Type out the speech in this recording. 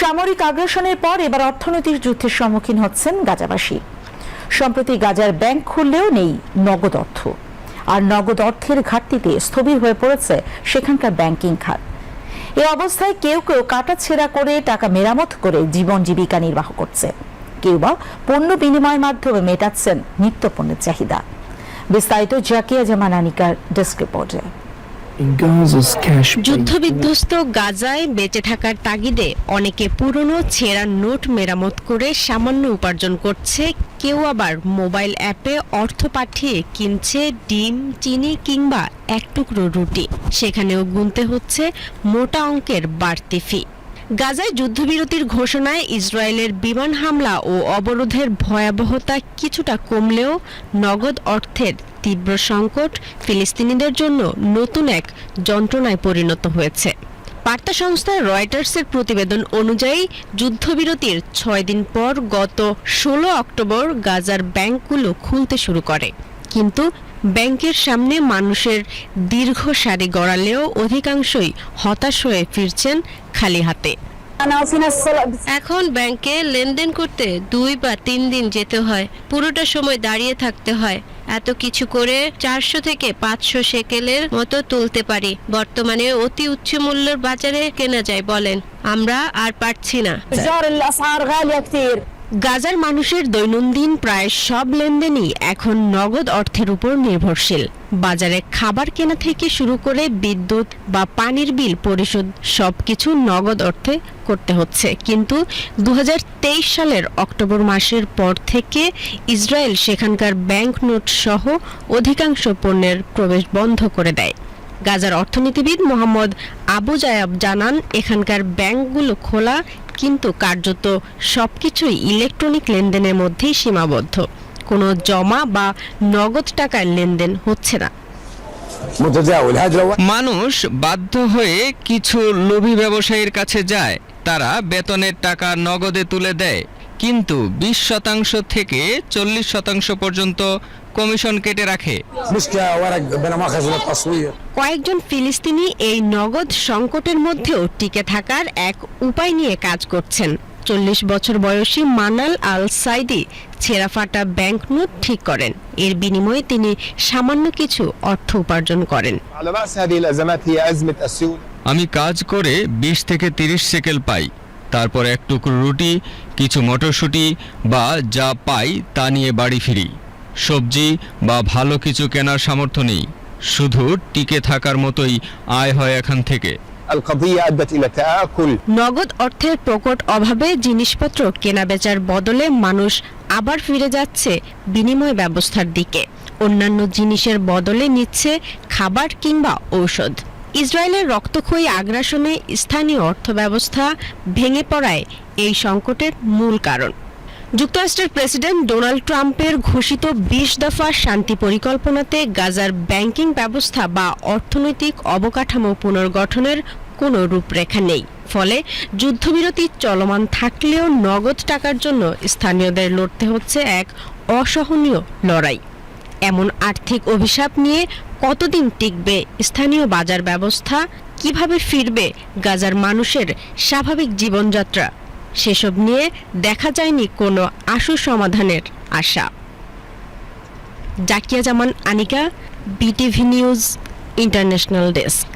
সামরিক আগ্রাসনের পর এবার অর্থনৈতিক যুদ্ধের সম্মুখীন হচ্ছেন গাজাবাসী। সম্প্রতি গাজার ব্যাংক খুললেও নেই নগদ অর্থ। আর নগদ অর্থের ঘাটতিতে স্থবির হয়ে পড়েছে সেখানকার ব্যাংকিং খাত। এ অবস্থায় কেউ কেউ কাটা ছেঁড়া করে টাকা মেরামত করে জীবন জীবিকা নির্বাহ করছে। কেউ বা পণ্য বিনিময়ের মাধ্যমে মেটাচ্ছেন নিত্য পণ্যের চাহিদা। বিস্তারিত জাকিয়া জামান আনিকার ডেস্ক রিপোর্টে। যুদ্ধবিধ্বস্ত গাজায় বেঁচে থাকার তাগিদে অনেকে পুরনো ছেঁড়া নোট মেরামত করে সামান্য উপার্জন করছে। কেউ আবার মোবাইল অ্যাপে অর্থ পাঠিয়ে কিনছে ডিম, চিনি কিংবা এক টুকরো রুটি। সেখানেও গুনতে হচ্ছে মোটা অঙ্কের বাড়তি ফি গাজায় যুদ্ধবিরতির ঘোষণায় ইসরায়েলের বিমান হামলা ও অবরোধের ভয়াবহতা কিছুটা কমলেও নগদ অর্থের তীব্র সংকট ফিলিস্তিনিদের জন্য নতুন এক যন্ত্রণায় পরিণত হয়েছে। বার্তা সংস্থা রয়টার্সের প্রতিবেদন অনুযায়ী, যুদ্ধবিরতির ছয় দিন পর গত ষোলো অক্টোবর গাজার ব্যাংকগুলো খুলতে শুরু করে। কিন্তু ব্যাংকের সামনে মানুষের দীর্ঘ সারি গড়ালেও অধিকাংশই হতাশ হয়ে ফিরছেন খালি হাতে। এখন ব্যাংকে লেনদেন করতে দুই বা তিন দিন যেতে হয়। পুরোটা সময় দাঁড়িয়ে থাকতে হয়। এত কিছু করে চারশো থেকে পাঁচশো সেকেলের মতো তুলতে পারি। বর্তমানে অতি উচ্চ মূল্যের বাজারে কেনা যায় বলেন। আমরা আর পারছি না। গাজার মানুষের দৈনন্দিন প্রায় সব লেনদেনই এখন নগদ অর্থের উপর নির্ভরশীল। বাজারে খাবার কেনা থেকে শুরু করে বিদ্যুৎ বা পানির বিল পরিশোধ সবকিছু নগদ অর্থে করতে হচ্ছে। কিন্তু দুহাজার তেইশ সালের অক্টোবর মাসের পর থেকে ইসরায়েল সেখানকার ব্যাংক নোট সহ অধিকাংশ পণ্যের প্রবেশ বন্ধ করে দেয়। গাজার অর্থনীতিবিদ মোহাম্মদ আবু জায়াব জানান, এখানকার ব্যাংকগুলো খোলা কিন্তু কার্যত সবকিছুই ইলেকট্রনিক লেনদেনের মধ্যেই সীমাবদ্ধ। কোনো জমা বা নগদ টাকার লেনদেন হচ্ছে না। মানুষ বাধ্য হয়ে কিছু লোভী ব্যবসায়ীর কাছে যায়। তারা বেতনের টাকা নগদে তুলে দেয়। কিন্তু বিশ শতাংশ থেকে চল্লিশ শতাংশ পর্যন্ত কমিশন কেটে রাখে। কয়েকজন ফিলিস্তিনি এই নগদ সংকটের মধ্যেও টিকে থাকার এক উপায় নিয়ে কাজ করছেন। চল্লিশ বছর বয়সী মানাল আল সাইদি ছেঁড়াফাটা ব্যাংকনোট ঠিক করেন। এর বিনিময়ে তিনি সামান্য কিছু অর্থ উপার্জন করেন। আমি কাজ করে বিশ থেকে তিরিশ সেকেল পাই। তারপর এক টুকরো রুটি, কিছু মটরশুঁটি বা যা পাই তা নিয়ে বাড়ি ফিরি। সবজি বা ভালো কিছু কেনার সামর্থ্য নেই। শুধু টিকে থাকার মতোই আয় হয় এখান থেকে। নগদ অর্থের প্রকট অভাবে জিনিসপত্র কেনাবেচার বদলে মানুষ আবার ফিরে যাচ্ছে বিনিময় ব্যবস্থার দিকে। অন্যান্য জিনিসের বদলে নিচ্ছে খাবার কিংবা ঔষধ। ইসরায়েলের রক্তক্ষয়ী আগ্রাসনে স্থানীয় অর্থব্যবস্থা ভেঙে পড়ায় এই সংকটের মূল কারণ। যুক্তরাষ্ট্রের প্রেসিডেন্ট ডোনাল্ড ট্রাম্পের ঘোষিত বিশ দফা শান্তি পরিকল্পনাতে গাজার ব্যাংকিং ব্যবস্থা বা অর্থনৈতিক অবকাঠামো পুনর্গঠনের কোনো রূপরেখা নেই। ফলে যুদ্ধবিরতি চলমান থাকলেও নগদ টাকার জন্য স্থানীয়দের লড়তে হচ্ছে এক অসহনীয় লড়াই। এমন আর্থিক অভিশাপ নিয়ে কতদিন টিকবে স্থানীয় বাজার ব্যবস্থা? কীভাবে ফিরবে গাজার মানুষের স্বাভাবিক জীবনযাত্রা? সেসব নিয়ে দেখা যায়নি কোনো আশু সমাধানের আশা। Zakia Zaman, Anika, BTV news, international desk.